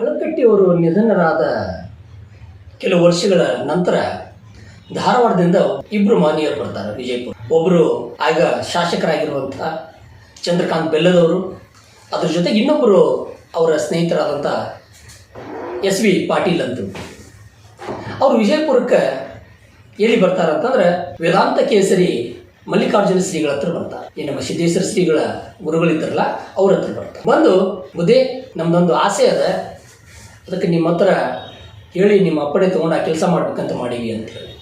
ಹಳಕಟ್ಟಿಯವರು ನಿಧನರಾದ ಕೆಲವು ವರ್ಷಗಳ ನಂತರ ಧಾರವಾಡದಿಂದ ಇಬ್ಬರು ಮಾನ್ಯರು ಬರ್ತಾರೆ ವಿಜಯಪುರ. ಒಬ್ಬರು ಆಗ ಶಾಸಕರಾಗಿರುವಂಥ ಚಂದ್ರಕಾಂತ್ ಬೆಲ್ಲದವರು. ಅದ್ರ ಜೊತೆಗೆ ಇನ್ನೊಬ್ಬರು ಅವರ ಸ್ನೇಹಿತರಾದಂಥ ಎಸ್ ವಿ ಪಾಟೀಲ್ ಅಂತ. ಅವರು ವಿಜಯಪುರಕ್ಕೆ ಎಲ್ಲಿ ಬರ್ತಾರೆ ಅಂತಂದ್ರೆ ವೇದಾಂತ ಕೇಸರಿ ಮಲ್ಲಿಕಾರ್ಜುನ ಶ್ರೀಗಳ ಹತ್ರ ಬರ್ತಾರೆ. ಈ ನಮ್ಮ ಸಿದ್ದೇಶ್ವರ ಶ್ರೀಗಳ ಗುರುಗಳಿದ್ದಾರಲ್ಲ, ಅವ್ರ ಹತ್ರ ಬರ್ತಾರೆ. ಬಂದು ಬುದ್ಧಿ ನಮ್ದೊಂದು ಆಸೆ ಅದ ಅದಕ್ಕೆ ನಿಮ್ಮ ಹತ್ರ ಹೇಳಿ, ನಿಮ್ಮ ಅಪ್ಪಣೆ ತೊಗೊಂಡು ಆ ಕೆಲಸ ಮಾಡ್ಬೇಕಂತ ಮಾಡೀವಿ ಅಂತ ಹೇಳಿ.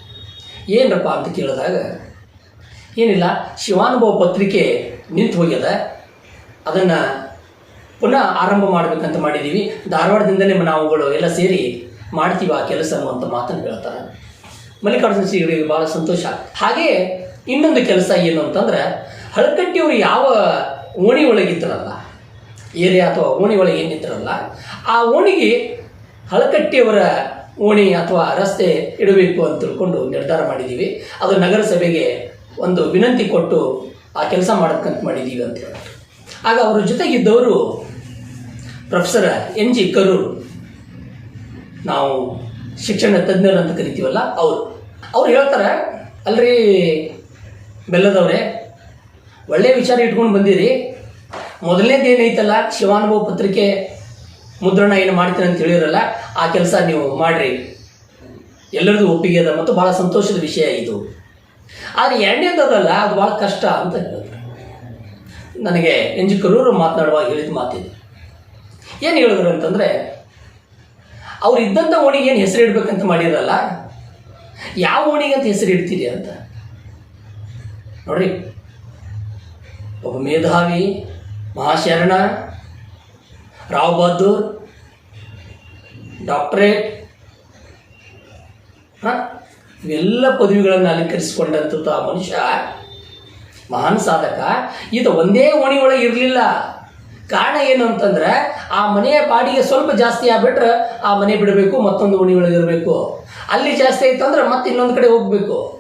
ಏನರಪ್ಪ ಅಂತ ಕೇಳಿದಾಗ, ಏನಿಲ್ಲ, ಶಿವಾನುಭವ ಪತ್ರಿಕೆ ನಿಂತು ಹೋಗ್ಯದ. ಅದನ್ನು ಪುನಃ ಆರಂಭ ಮಾಡಬೇಕಂತ ಮಾಡಿದ್ದೀವಿ ಧಾರವಾಡದಿಂದಲೇ ನಾವುಗಳು ಎಲ್ಲ ಸೇರಿ ಮಾಡ್ತೀವಿ ಆ ಕೆಲಸ ಅನ್ನುವಂಥ ಮಾತನ್ನು ಹೇಳ್ತಾರೆ. ಮಲ್ಲಿಕಾರ್ಜುನ ಶ್ರೀಗಳಿಗೆ ಭಾಳ ಸಂತೋಷ. ಹಾಗೆ ಇನ್ನೊಂದು ಕೆಲಸ ಏನು ಅಂತಂದ್ರೆ ಹಳಕಟ್ಟಿಯವರು ಯಾವ ಓಣಿ ಒಳಗಿದ್ರಲ್ಲ ಏರಿಯಾ ಅಥವಾ ಓಣಿ ಒಳಗೆ ಏನಿದ್ರಲ್ಲ, ಆ ಓಣಿಗೆ ಹಳಕಟ್ಟಿಯವರ ಓಣಿ ಅಥವಾ ರಸ್ತೆ ಇಡಬೇಕು ಅಂತ ತಿಳ್ಕೊಂಡು ನಿರ್ಧಾರ ಮಾಡಿದ್ದೀವಿ ಅದು ನಗರಸಭೆಗೆ ಒಂದು ವಿನಂತಿ ಕೊಟ್ಟು ಆ ಕೆಲಸ ಮಾಡಬೇಕಂತ ಮಾಡಿದ್ದೀವಿ ಅಂತ ಹೇಳಿ. ಆಗ ಅವರ ಜೊತೆಗಿದ್ದವರು ಪ್ರೊಫೆಸರ್ ಎನ್ ಜಿ ಕರೂರು. ನಾವು ಶಿಕ್ಷಣ ತಜ್ಞರು ಅಂತ ಕರಿತೀವಲ್ಲ ಅವರು. ಅವ್ರು ಹೇಳ್ತಾರೆ, ಅಲ್ರಿ ಬೆಲ್ಲದವ್ರೆ ಒಳ್ಳೆಯ ವಿಚಾರ ಇಟ್ಕೊಂಡು ಬಂದಿರಿ. ಮೊದಲನೇದು ಏನೈತಲ್ಲ ಶಿವಾನುಭವ ಪತ್ರಿಕೆ ಮುದ್ರಣ ಏನು ಮಾಡ್ತೀನಿ ಅಂತ ಹೇಳಿರಲ್ಲ ಆ ಕೆಲಸ ನೀವು ಮಾಡಿರಿ. ಎಲ್ಲರದು ಒಪ್ಪಿಗೆ ಅದ ಮತ್ತು ಭಾಳ ಸಂತೋಷದ ವಿಷಯ ಇದು. ಆದರೆ ಎರಡನೇದಲ್ಲ ಅದು ಭಾಳ ಕಷ್ಟ ಅಂತ ಹೇಳಿದ್ರು. ನನಗೆ ಜಿ ಕರೂರು ಮಾತನಾಡುವಾಗ ಹೇಳಿದ ಮಾತಿದೆ. ಏನು ಹೇಳಿದ್ರು ಅಂತಂದರೆ, ಅವ್ರು ಇದ್ದಂಥ ಓಣಿಗೆ ಏನು ಹೆಸರು ಇಡ್ಬೇಕಂತ ಮಾಡಿರಲ್ಲ ಯಾವ ಓಣಿಗೆ ಅಂತ ಹೆಸರು ಇಡ್ತೀರಿ ಅಂತ. ನೋಡ್ರಿ, ಒಬ್ಬ ಮೇಧಾವಿ, ಮಹಾಶರಣ ರಾವ್ ಬಹದ್ದೂರ್ ಡಾಕ್ಟ್ರೇಟ್ ಇವೆಲ್ಲ ಪದವಿಗಳನ್ನು ಅಲಂಕರಿಸಿಕೊಂಡಂಥ ಆ ಮನುಷ್ಯ, ಮಹಾನ್ ಸಾಧಕ. ಇದು ಒಂದೇ ಓಣಿಯೊಳಗೆ ಇರಲಿಲ್ಲ. ಕಾರಣ ಏನು ಅಂತಂದ್ರೆ, ಆ ಮನೆಯ ಬಾಡಿಗೆ ಸ್ವಲ್ಪ ಜಾಸ್ತಿ ಆಗ್ಬಿಟ್ರೆ ಆ ಮನೆ ಬಿಡಬೇಕು, ಮತ್ತೊಂದು ಓಣಿಯೊಳಗೆ ಇರಬೇಕು. ಅಲ್ಲಿ ಜಾಸ್ತಿ ಆಯ್ತು ಅಂದ್ರೆ ಮತ್ತೆ ಇನ್ನೊಂದು ಕಡೆ ಹೋಗಬೇಕು.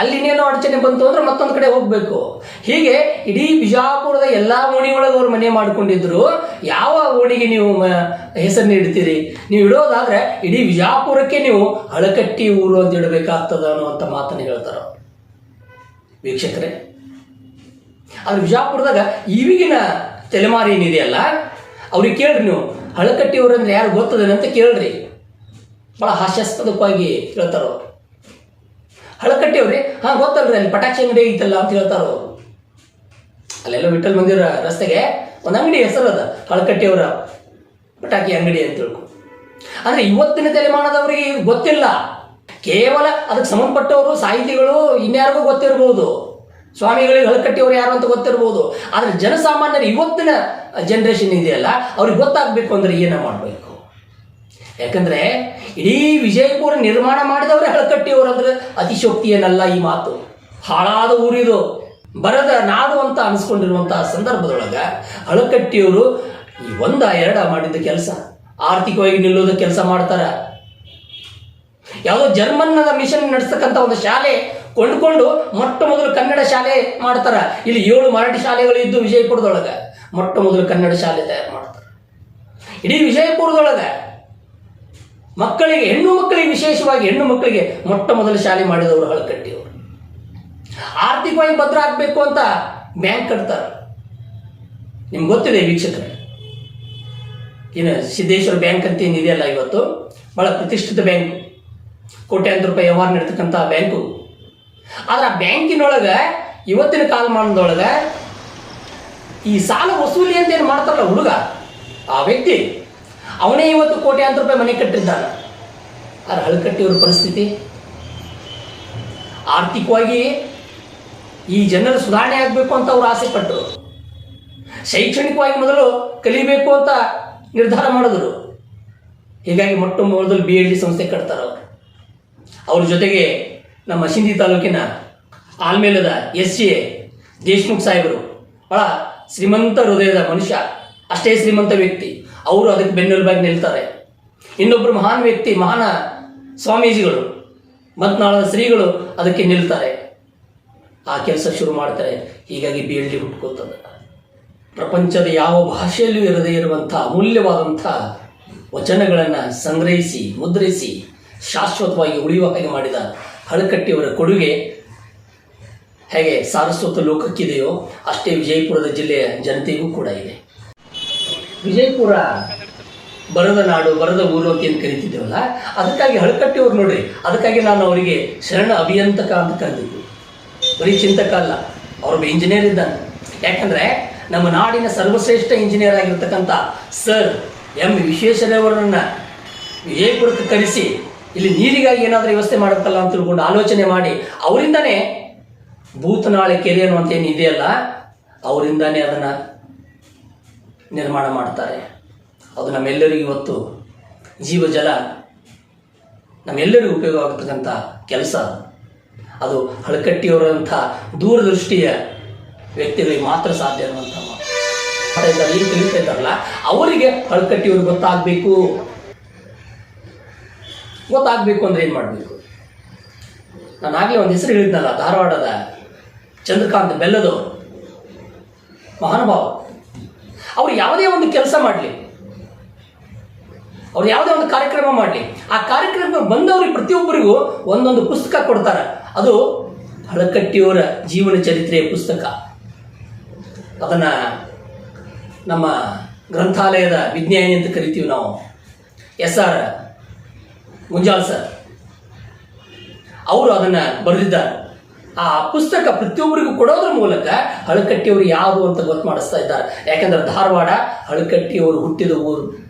ಅಲ್ಲಿನೇನೋ ಅಡಚಣೆ ಬಂತು ಅಂದ್ರೆ ಮತ್ತೊಂದು ಕಡೆ ಹೋಗಬೇಕು. ಹೀಗೆ ಇಡೀ ಬಿಜಾಪುರದ ಎಲ್ಲ ಓಣಿ ಒಳಗೆ ಅವ್ರು ಮನೆ ಮಾಡ್ಕೊಂಡಿದ್ರು. ಯಾವ ಓಣಿಗೆ ನೀವು ಹೆಸರು ನೀಡ್ತೀರಿ? ನೀವು ಇಡೋದಾದ್ರೆ ಇಡೀ ಬಿಜಾಪುರಕ್ಕೆ ನೀವು ಅಳಕಟ್ಟಿ ಊರು ಅಂತ ಇಡಬೇಕಾಗ್ತದ ಅನ್ನುವಂಥ ಮಾತನ್ನು ಹೇಳ್ತಾರೆ. ವೀಕ್ಷಕರೇ, ಆದ್ರೆ ಬಿಜಾಪುರದಾಗ ಈಗಿನ ತಲೆಮಾರಿ ಏನಿದೆಯಲ್ಲ, ಅವ್ರಿಗೆ ಕೇಳ್ರಿ ನೀವು ಹಳಕಟ್ಟಿಯವ್ರು ಅಂದ್ರೆ ಯಾರು ಗೊತ್ತದೇನೆ ಅಂತ ಕೇಳ್ರಿ ಭಾಳ ಹಾಸ್ಯಾಸ್ಪದವಾಗಿ ಹೇಳ್ತಾರ ಅವ್ರಿ ಹಾಂ, ಗೊತ್ತಲ್ರಿ, ಅಲ್ಲಿ ಪಟಾಕ್ಷಿ ಅಂಗಡಿ ಐತಲ್ಲ ಅಂತ ಹೇಳ್ತಾರ. ಅವ್ರು ಅಲ್ಲೆಲ್ಲ ವಿಠಲ್ ಮಂದಿರ ರಸ್ತೆಗೆ ಒಂದು ಅಂಗಡಿ ಹೆಸರು ಅದ, ಹಳಕಟ್ಟಿಯವರ ಪಟಾಕಿ ಅಂಗಡಿ ಅಂತ ತಿಳ್ಕೊ. ಅಂದ್ರೆ ಇವತ್ತಿನ ತಲೆಮಾನದವ್ರಿಗೆ ಗೊತ್ತಿಲ್ಲ. ಕೇವಲ ಅದಕ್ಕೆ ಸಂಬಂಧಪಟ್ಟವರು, ಸಾಹಿತಿಗಳು ಇನ್ಯಾರಿಗೂ ಗೊತ್ತಿರ್ಬೋದು. ಸ್ವಾಮಿಗಳಿಗೆ ಹಳಕಟ್ಟಿಯವರು ಯಾರು ಅಂತ ಗೊತ್ತಿರ್ಬೋದು. ಆದರೆ ಜನಸಾಮಾನ್ಯರು ಇವತ್ತಿನ ಜನ್ರೇಷನ್ ಇದೆಯಲ್ಲ, ಅವ್ರಿಗೆ ಗೊತ್ತಾಗಬೇಕು ಅಂದ್ರೆ ಏನ ಮಾಡಬೇಕು. ಯಾಕಂದ್ರೆ ಇಡೀ ವಿಜಯಪುರ ನಿರ್ಮಾಣ ಮಾಡಿದವರೇ ಹಳಕಟ್ಟಿಯವರು ಅಂದ್ರೆ ಅತಿಶೋಕ್ತಿ ಏನಲ್ಲ ಈ ಮಾತು. ಹಾಳಾದ ಊರಿದು ಬರದ ನಾಡು ಅಂತ ಅನಿಸ್ಕೊಂಡಿರುವಂತಹ ಸಂದರ್ಭದೊಳಗ ಹಳಕಟ್ಟಿಯವರು ಈ ಒಂದ ಎರಡ ಮಾಡಿದ ಕೆಲಸ. ಆರ್ಥಿಕವಾಗಿ ನಿಲ್ಲೋದ ಕೆಲಸ ಮಾಡ್ತಾರ. ಯಾವುದೋ ಜರ್ಮನ್ನದ ಮಿಷನ್ ನಡೆಸ್ತಕ್ಕಂಥ ಒಂದು ಶಾಲೆ ಕೊಂಡ್ಕೊಂಡು ಮೊಟ್ಟ ಮೊದಲು ಕನ್ನಡ ಶಾಲೆ ಮಾಡ್ತಾರ. ಇಲ್ಲಿ ಏಳು ಮರಾಠಿ ಶಾಲೆಗಳು ಇದ್ದು ವಿಜಯಪುರದೊಳಗೆ. ಮೊಟ್ಟ ಮೊದಲು ಕನ್ನಡ ಶಾಲೆ ತಯಾರು ಮಾಡ್ತಾರೆ. ಇಡೀ ವಿಜಯಪುರದೊಳಗ ಮಕ್ಕಳಿಗೆ, ಹೆಣ್ಣು ಮಕ್ಕಳಿಗೆ, ವಿಶೇಷವಾಗಿ ಹೆಣ್ಣು ಮಕ್ಕಳಿಗೆ ಮೊಟ್ಟ ಮೊದಲು ಶಾಲೆ ಮಾಡಿದವರು ಹಳಕಟ್ಟಿಯವರು. ಆರ್ಥಿಕವಾಗಿ ಭದ್ರ ಆಗಬೇಕು ಅಂತ ಬ್ಯಾಂಕ್ ಕಟ್ತಾರೆ. ನಿಮ್ಗೆ ಗೊತ್ತಿದೆ ವೀಕ್ಷಕರೇ. ಏನು, ಸಿದ್ದೇಶ್ವರ ಬ್ಯಾಂಕ್ ಅಂತ ಏನಿದೆಯಲ್ಲ ಇವತ್ತು? ಬಹಳ ಪ್ರತಿಷ್ಠಿತ ಬ್ಯಾಂಕ್. ಕೋಟ್ಯಾಂತರ ರೂಪಾಯಿ ವ್ಯವಹಾರ ನಡೀತಕ್ಕಂಥ ಬ್ಯಾಂಕು. ಆದ್ರೆ ಆ ಬ್ಯಾಂಕಿನೊಳಗೆ, ಇವತ್ತಿನ ಕಾಲಮಾನದೊಳಗೆ ಈ ಸಾಲ ವಸೂಲಿ ಅಂತ ಏನು ಮಾಡ್ತಾರಲ್ಲ ಹುಡುಗ? ಆ ವ್ಯಕ್ತಿ ಅವನೇ ಇವತ್ತು ಕೋಟ್ಯಾಂತರ ರೂಪಾಯಿ ಮನೆ ಕಟ್ಟಿದ್ದಾನೆ. ಆದ್ರೆ ಹಳಕಟ್ಟಿಯವ್ರ ಪರಿಸ್ಥಿತಿ? ಆರ್ಥಿಕವಾಗಿ ಈ ಜನರ ಸುಧಾರಣೆ ಆಗಬೇಕು ಅಂತ ಅವ್ರು ಆಸೆ ಪಟ್ಟರು ಶೈಕ್ಷಣಿಕವಾಗಿ ಮೊದಲು ಕಲಿಬೇಕು ಅಂತ ನಿರ್ಧಾರ ಮಾಡಿದ್ರು. ಹೀಗಾಗಿ ಮೊಟ್ಟ ಮೊದಲು ಬಿ ಎಲ್ ಡಿ ಸಂಸ್ಥೆ ಕಟ್ತಾರೆ ಅವರು. ಅವ್ರ ಜೊತೆಗೆ ನಮ್ಮ ಶಿಂದಿ ತಾಲೂಕಿನ ಆಲ್ಮೇಲದ ಎಸ್ ಸಿ ಎ ದೇಶ್ಮುಖ್ ಸಾಹೇಬರು. ಭಾಳ ಶ್ರೀಮಂತ ಹೃದಯದ ಮನುಷ್ಯ. ಅಷ್ಟೇ ಶ್ರೀಮಂತ ವ್ಯಕ್ತಿ. ಅವರು ಅದಕ್ಕೆ ಬೆನ್ನೆಲುಬಾಗಿ ನಿಲ್ತಾರೆ. ಇನ್ನೊಬ್ಬರು ಮಹಾನ್ ವ್ಯಕ್ತಿ, ಮಹಾನ ಸ್ವಾಮೀಜಿಗಳು, ಮತ್ನಾಳದ ಶ್ರೀಗಳು ಅದಕ್ಕೆ ನಿಲ್ತಾರೆ. ಆ ಕೆಲಸ ಶುರು ಮಾಡ್ತಾರೆ. ಹೀಗಾಗಿ ಬಿ ಎಲ್ ಡಿ ಹುಟ್ಕೋತದೆ. ಪ್ರಪಂಚದ ಯಾವ ಭಾಷೆಯಲ್ಲೂ ಇರದೇ ಇರುವಂಥ ಅಮೂಲ್ಯವಾದಂಥ ವಚನಗಳನ್ನು ಸಂಗ್ರಹಿಸಿ, ಮುದ್ರಿಸಿ, ಶಾಶ್ವತವಾಗಿ ಉಳಿಯುವ ಹಾಗೆ ಮಾಡಿದ ಹಳಕಟ್ಟಿಯವರ ಕೊಡುಗೆ ಹೇಗೆ ಸಾರಸ್ವತ ಲೋಕಕ್ಕಿದೆಯೋ ಅಷ್ಟೇ ವಿಜಯಪುರದ ಜಿಲ್ಲೆಯ ಜನತೆಗೂ ಕೂಡ ಇದೆ. ವಿಜಯಪುರ ಬರದ ನಾಡು, ಬರದ ಊರು ಅಂತ ಏನು ಕರಿತಿದ್ದೇವಲ್ಲ, ಅದಕ್ಕಾಗಿ ಹಳಕಟ್ಟಿಯವ್ರು ನೋಡ್ರಿ. ಅದಕ್ಕಾಗಿ ನಾನು ಅವರಿಗೆ ಶರಣ ಅಭಿಯಂತಕ ಅಂತ ಕರೆದಿದ್ದು. ಬರೀ ಚಿಂತಕ ಅಲ್ಲ ಅವರೊಬ್ಬ ಇಂಜಿನಿಯರ್ ಇದ್ದಾನೆ. ಯಾಕಂದ್ರೆ ನಮ್ಮ ನಾಡಿನ ಸರ್ವಶ್ರೇಷ್ಠ ಇಂಜಿನಿಯರ್ ಆಗಿರ್ತಕ್ಕಂಥ ಸರ್ ಎಂ ವಿಶ್ವೇಶ್ವರಯ್ಯವರನ್ನ ವಿಜಯಪುರಕ್ಕೆ ಕರೆಸಿ, ಇಲ್ಲಿ ನೀರಿಗಾಗಿ ಏನಾದರೂ ವ್ಯವಸ್ಥೆ ಮಾಡುತ್ತಲ್ಲ ಅಂತ ತಿಳ್ಕೊಂಡು ಆಲೋಚನೆ ಮಾಡಿ, ಅವರಿಂದನೇ ಭೂತನಾಳೆ ಕೆರೆ ಅನ್ನುವಂತ ಏನು ಇದೆಯಲ್ಲ ಅವರಿಂದಾನೇ ಅದನ್ನು ನಿರ್ಮಾಣ ಮಾಡ್ತಾರೆ. ಅದು ನಮ್ಮೆಲ್ಲರಿಗೂ ಇವತ್ತು ಜೀವಜಲ ನಮ್ಮೆಲ್ಲರಿಗೂ ಉಪಯೋಗ ಆಗ್ತಕ್ಕಂಥ ಕೆಲಸ. ಅದು. ಹಳಕಟ್ಟಿಯವರಂಥ ದೂರದೃಷ್ಟಿಯ ವ್ಯಕ್ತಿಗಳಿಗೆ ಮಾತ್ರ ಸಾಧ್ಯ ಅನ್ನುವಂಥ ಏನು ತಿಳಿತಾ ಇದ್ದಾರಲ್ಲ, ಅವರಿಗೆ ಹಳಕಟ್ಟಿಯವರು ಗೊತ್ತಾಗಬೇಕು. ಗೊತ್ತಾಗಬೇಕು ಅಂದ್ರೆ ಏನು ಮಾಡಬೇಕು? ನಾನು ಆಗಲೇ ಒಂದು ಹೆಸರು ಹೇಳಿದ್ನಲ್ಲ, ಧಾರವಾಡದ ಚಂದ್ರಕಾಂತ್ ಬೆಲ್ಲದವರು. ಮಹಾನುಭಾವ. ಅವ್ರು ಯಾವುದೇ ಒಂದು ಕೆಲಸ ಮಾಡಲಿ. ಅವ್ರು ಯಾವುದೇ ಒಂದು ಕಾರ್ಯಕ್ರಮ ಮಾಡಲಿ. ಆ ಕಾರ್ಯಕ್ರಮ ಬಂದವರಿಗೆ ಪ್ರತಿಯೊಬ್ಬರಿಗೂ ಒಂದೊಂದು ಪುಸ್ತಕ ಕೊಡ್ತಾರೆ. ಅದು ಹಳಕಟ್ಟಿಯವರ ಜೀವನ ಚರಿತ್ರೆಯ ಪುಸ್ತಕ. ಅದನ್ನು ನಮ್ಮ ಗ್ರಂಥಾಲಯದ ವಿಜ್ಞಾನಿ ಅಂತ ಕರಿತೀವಿ ನಾವು. S R Munjal sir. ಅವರು ಅದನ್ನು ಬರೆದಿದ್ದಾರೆ. ಆ ಪುಸ್ತಕ ಪ್ರತಿಯೊಬ್ಬರಿಗೂ ಕೊಡೋದ್ರ ಮೂಲಕ ಹಳಕಟ್ಟಿಯವರು ಯಾರು ಅಂತ ಗೊತ್ತು ಮಾಡಿಸ್ತಾ ಇದ್ದಾರೆ. ಯಾಕಂದ್ರೆ ಧಾರವಾಡ ಹಳಕಟ್ಟಿಯವರು ಹುಟ್ಟಿದ ಊರು.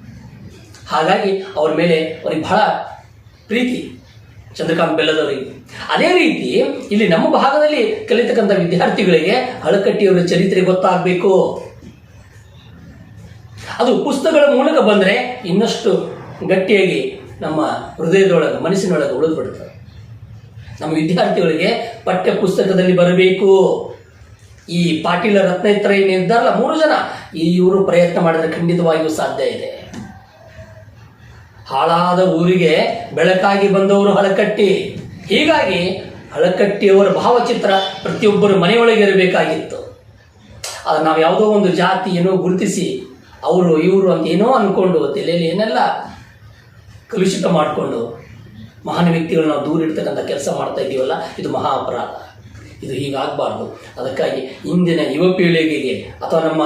ಹಾಗಾಗಿ ಅವ್ರ ಮೇಲೆ ಅವ್ರಿಗೆ ಬಹಳ ಪ್ರೀತಿ ಚಂದ್ರಕಾಂತ್ ಬೆಲ್ಲದವರಿಗೆ. ಅದೇ ರೀತಿ ಇಲ್ಲಿ ನಮ್ಮ ಭಾಗದಲ್ಲಿ ಕಲಿತಕ್ಕಂಥ ವಿದ್ಯಾರ್ಥಿಗಳಿಗೆ ಹಳಕಟ್ಟಿಯವರ ಚರಿತ್ರೆ ಗೊತ್ತಾಗಬೇಕು. ಅದು ಪುಸ್ತಕಗಳ ಮೂಲಕ ಬಂದರೆ ಇನ್ನಷ್ಟು ಗಟ್ಟಿಯಾಗಿ ನಮ್ಮ ಹೃದಯದೊಳಗೆ, ಮನಸ್ಸಿನೊಳಗೆ ಉಳಿದು ಬಿಡುತ್ತದೆ ನಮ್ಮ ವಿದ್ಯಾರ್ಥಿಗಳಿಗೆ ಪಠ್ಯ ಪುಸ್ತಕದಲ್ಲಿ ಬರಬೇಕು. ಈ ಪಾಟೀಲ ರತ್ನೇತ್ರ ಏನಿದ್ದಾರಲ್ಲ ಮೂರು ಜನ ಇವರು ಪ್ರಯತ್ನ ಮಾಡಿದ್ರೆ ಖಂಡಿತವಾಗಿಯೂ ಸಾಧ್ಯ ಇದೆ. ಹಾಳಾದ ಊರಿಗೆ ಬೆಳಕಾಗಿ ಬಂದವರು ಹಳಕಟ್ಟಿ ಹೀಗಾಗಿ ಹಳಕಟ್ಟಿಯವರ ಭಾವಚಿತ್ರ ಪ್ರತಿಯೊಬ್ಬರ ಮನೆಯೊಳಗೆ ಇರಬೇಕಾಗಿತ್ತು. ಅದು ನಾವು ಯಾವುದೋ ಒಂದು ಜಾತಿ ಏನೋ ಗುರುತಿಸಿ ಅವರು ಇವರು ಅಂತ ಏನೋ ಅಂದ್ಕೊಂಡು ತಲೆಯಲ್ಲಿ ಏನೆಲ್ಲ ಕಲುಷಿತ ಮಾಡಿಕೊಂಡು ಮಹಾನ್ ವ್ಯಕ್ತಿಗಳು ನಾವು ದೂರ ಇಡ್ತಕ್ಕಂಥ ಕೆಲಸ ಮಾಡ್ತಾ ಇದ್ದೀವಲ್ಲ, ಇದು ಮಹಾ ಅಪರಾಧ. ಇದು ಹೀಗಾಗಬಾರ್ದು ಅದಕ್ಕಾಗಿ ಇಂದಿನ ಯುವ ಪೀಳಿಗೆಗೆ ಅಥವಾ ನಮ್ಮ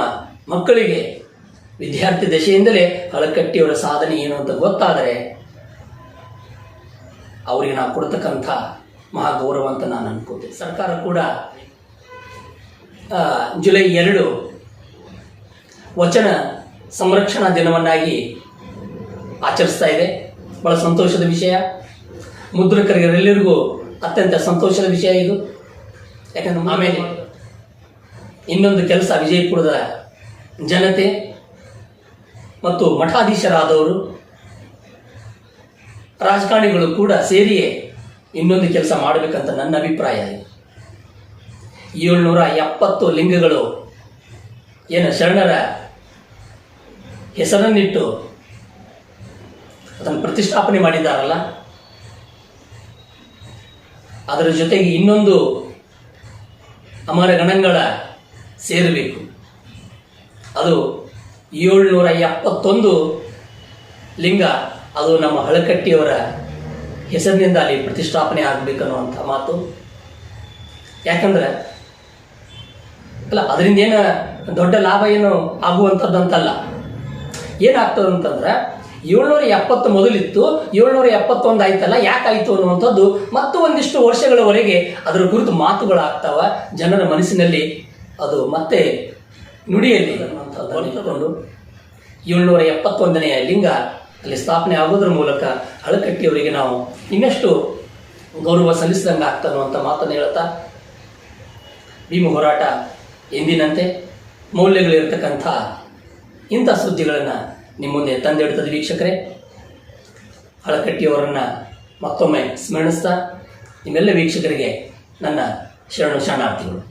ಮಕ್ಕಳಿಗೆ ವಿದ್ಯಾರ್ಥಿ ದಶೆಯಿಂದಲೇ ಹಳಕಟ್ಟಿಯವರ ಸಾಧನೆ ಏನು ಅಂತ ಗೊತ್ತಾದರೆ, ಅವರಿಗೆ ನಾವು ಕೊಡ್ತಕ್ಕಂಥ ಮಹಾ ಗೌರವ ಅಂತ ನಾನು ಅನ್ಕೋತೀನಿ ಸರ್ಕಾರ ಕೂಡ ಜುಲೈ ಎರಡು ವಚನ ಸಂರಕ್ಷಣಾ ದಿನವನ್ನಾಗಿ ಆಚರಿಸ್ತಾ ಇದೆ. ಬಹಳ ಸಂತೋಷದ ವಿಷಯ. ಮುದ್ರಕರಿಗೆಲ್ಲರಿಗೂ ಅತ್ಯಂತ ಸಂತೋಷದ ವಿಷಯ ಇದು. ಯಾಕಂದ್ರೆ ಆಮೇಲೆ ಇನ್ನೊಂದು ಕೆಲಸ ವಿಜಯಪುರದ ಜನತೆ ಮತ್ತು ಮಠಾಧೀಶರಾದವರು, ರಾಜಕಾರಣಿಗಳು ಕೂಡ ಸೇರಿಯೇ ಇನ್ನೊಂದು ಕೆಲಸ ಮಾಡಬೇಕಂತ ನನ್ನ ಅಭಿಪ್ರಾಯ ಏಳ್ನೂರ ಎಪ್ಪತ್ತು ಲಿಂಗಗಳು ಏನು ಶರಣರ ಹೆಸರನ್ನಿಟ್ಟು ಅದನ್ನು ಪ್ರತಿಷ್ಠಾಪನೆ ಮಾಡಿದ್ದಾರಲ್ಲ ಅದರ ಜೊತೆಗೆ ಇನ್ನೊಂದು ಅಮರ ಗಣಗಳ ಸೇರಬೇಕು. ಅದು ಏಳ್ನೂರ ಎಪ್ಪತ್ತೊಂದು ಲಿಂಗ, ಅದು ನಮ್ಮ ಹಳಕಟ್ಟಿಯವರ ಹೆಸರಿನಿಂದ ಅಲ್ಲಿ ಪ್ರತಿಷ್ಠಾಪನೆ ಆಗಬೇಕನ್ನುವಂಥ ಮಾತು. ಯಾಕಂದ್ರೆ, ಅಲ್ಲ ಅದರಿಂದ ಏನು ದೊಡ್ಡ ಲಾಭ ಏನು ಆಗುವಂಥದ್ದಂತಲ್ಲ. ಏನಾಗ್ತದೆ ಅಂತಂದ್ರೆ ಏಳ್ನೂರ ಎಪ್ಪತ್ತು ಮೊದಲಿತ್ತು, ಏಳ್ನೂರ ಎಪ್ಪತ್ತೊಂದು ಆಯ್ತಲ್ಲ ಯಾಕಾಯಿತು ಅನ್ನುವಂಥದ್ದು ಮತ್ತು ಒಂದಿಷ್ಟು ವರ್ಷಗಳವರೆಗೆ ಅದರ ಕುರಿತು ಮಾತುಗಳಾಗ್ತಾವ. ಜನರ ಮನಸ್ಸಿನಲ್ಲಿ ಅದು ಮತ್ತೆ ನುಡಿಯಲ್ಲಿ ಇಟ್ಟುಕೊಂಡು ಏಳ್ನೂರ ಎಪ್ಪತ್ತೊಂದನೆಯ ಲಿಂಗ ಅಲ್ಲಿ ಸ್ಥಾಪನೆ ಆಗೋದ್ರ ಮೂಲಕ ಅಳಕಟ್ಟಿಯವರಿಗೆ ನಾವು ಇನ್ನಷ್ಟು ಗೌರವ ಸಲ್ಲಿಸಿದಂಗೆ ಆಗ್ತಾ ಅನ್ನುವಂಥ ಮಾತನ್ನು ಹೇಳ್ತಾ, ಭೀಮ ಹೋರಾಟ ಎಂದಿನಂತೆ ಮೌಲ್ಯಗಳಿರ್ತಕ್ಕಂಥ ಇಂಥ ಸುದ್ದಿಗಳನ್ನು ನಿಮ್ಮ ಮುಂದೆ ತಂದಿಡ್ತದೆ ವೀಕ್ಷಕರೇ ಹಳಕಟ್ಟಿಯವರನ್ನು ಮತ್ತೊಮ್ಮೆ ಸ್ಮರಣಿಸ್ತಾ ನಿಮ್ಮೆಲ್ಲ ವೀಕ್ಷಕರಿಗೆ ನನ್ನ ಶರಣು ಶರಣಾರ್ಥಿಗಳು.